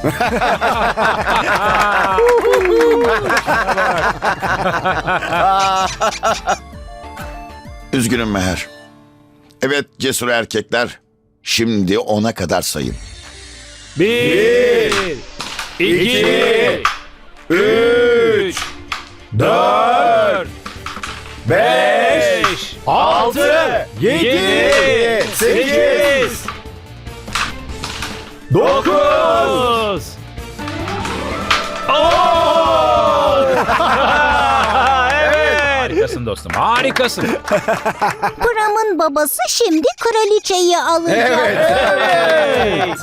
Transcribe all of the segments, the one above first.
Üzgünüm Meher. Evet cesur erkekler. Şimdi ona kadar sayın. Bir, iki, üç, dört, beş, altı, yedi, sekiz, dokuz, on. evet. Harikasın dostum, harikasın. Pram'ın babası şimdi kraliçeyi alacak. Evet.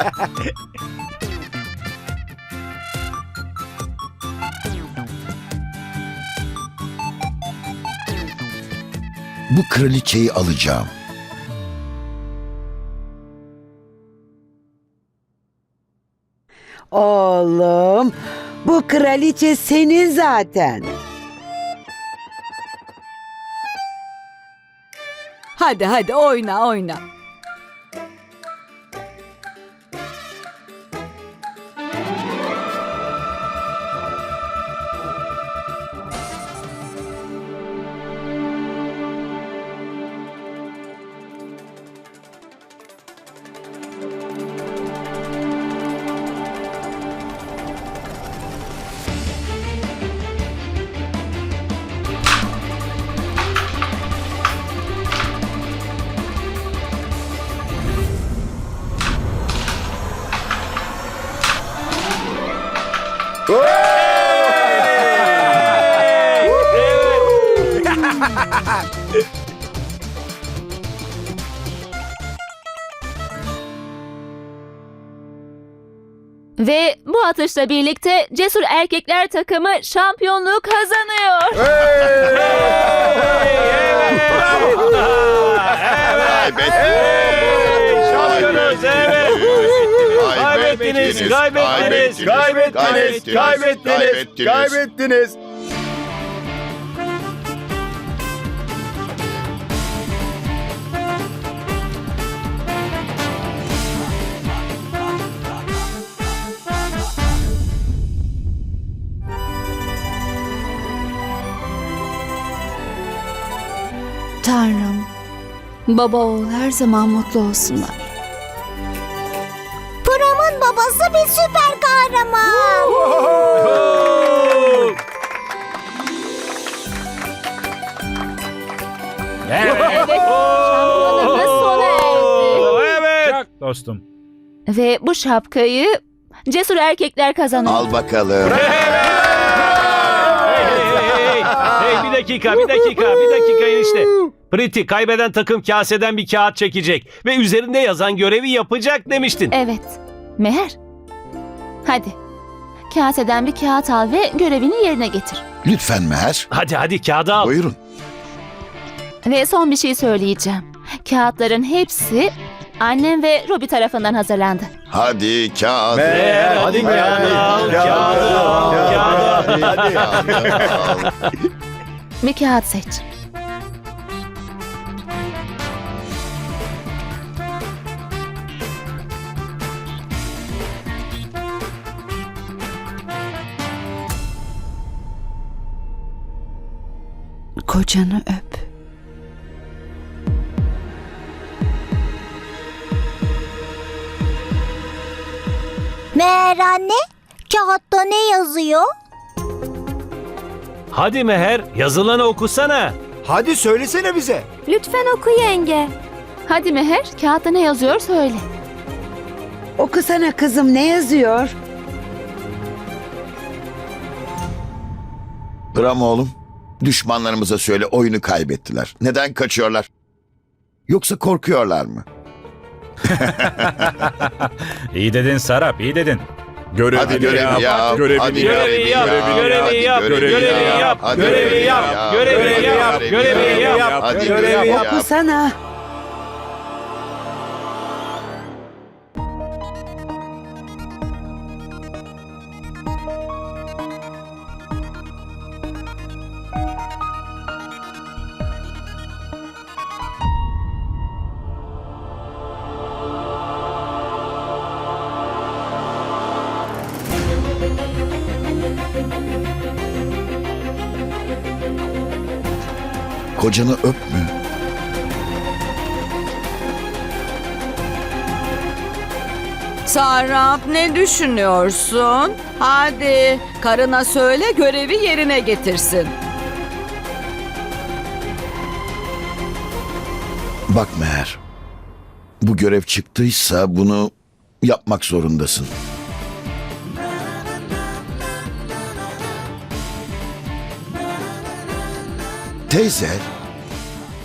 Bu kraliçeyi alacağım. Oğlum, bu kraliçe senin zaten. Hadi hadi oyna oyna. Ve bu atışla birlikte Cesur Erkekler takımı şampiyonluğu kazanıyor. Şampiyonuz, evet. Kaybettiniz, kaybettiniz, kaybettiniz, kaybettiniz, kaybettiniz. Tanrım, baba oğul her zaman mutlu olsunlar. Babası bir süper kahraman. Evet. Şampiyonluğumuz sona erdi. Evet. Dostum. Ve bu şapkayı Cesur Erkekler kazanıyor. Al bakalım. Hey, hey, hey. Hey, bir dakika, bir dakika, bir dakika enişte. Priti kaybeden takım kaseden bir kağıt çekecek ve üzerinde yazan görevi yapacak demiştin. Evet. Meher. Hadi. Kaseden bir kağıt al ve görevini yerine getir. Lütfen Meher. Hadi hadi kağıdı al. Buyurun. Ve son bir şey söyleyeceğim. Kağıtların hepsi annem ve Robi tarafından hazırlandı. Hadi kağıt. Meğer, hadi kağıdı al, kağıdı al, kağıdı al. Hadi. Bir kağıt seç. Kocanı öp. Meğer anne, kağıtta ne yazıyor? Hadi Meher, yazılanı okusana. Hadi söylesene bize. Lütfen oku yenge. Hadi Meher, kağıtta ne yazıyor söyle. Okusana kızım ne yazıyor? Bram oğlum. Düşmanlarımıza söyle oyunu kaybettiler. Neden kaçıyorlar? Yoksa korkuyorlar mı? İyi dedin Sarap, iyi dedin. Görevini Hadi görevi yap. Görevini Hadi yap. Görevi yap, görevi Hadi yap, görevi yap, Hadi görevi yap, görevi yap, görevi yap. Hadi Görevi görevi yap. yap. Okusana. Kocanı öpmü. Sarraf ne düşünüyorsun? Hadi karına söyle görevi yerine getirsin. Bak Meher. Bu görev çıktıysa bunu yapmak zorundasın. Teyze,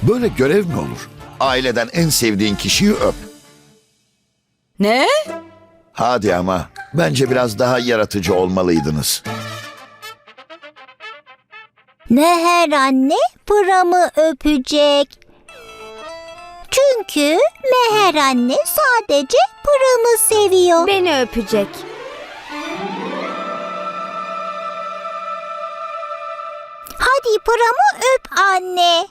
böyle görev mi olur? Aileden en sevdiğin kişiyi öp. Ne? Hadi ama bence biraz daha yaratıcı olmalıydınız. Meher anne Pram'ı öpecek. Çünkü Meher anne sadece Pram'ı seviyor. Beni öpecek. Hadi Pram'ı öp anne.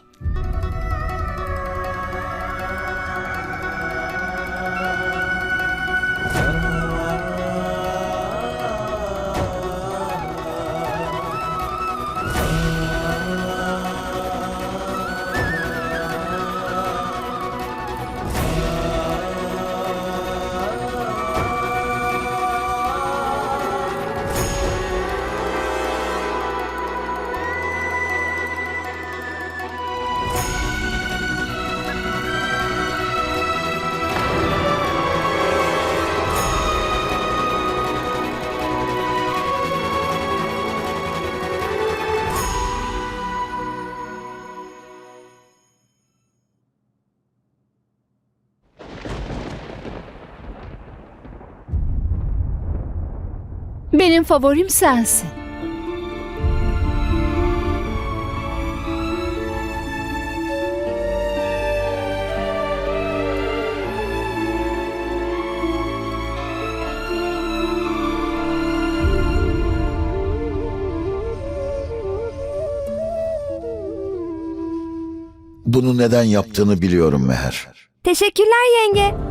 Benim favorim sensin. Bunu neden yaptığını biliyorum Meher. Teşekkürler yenge.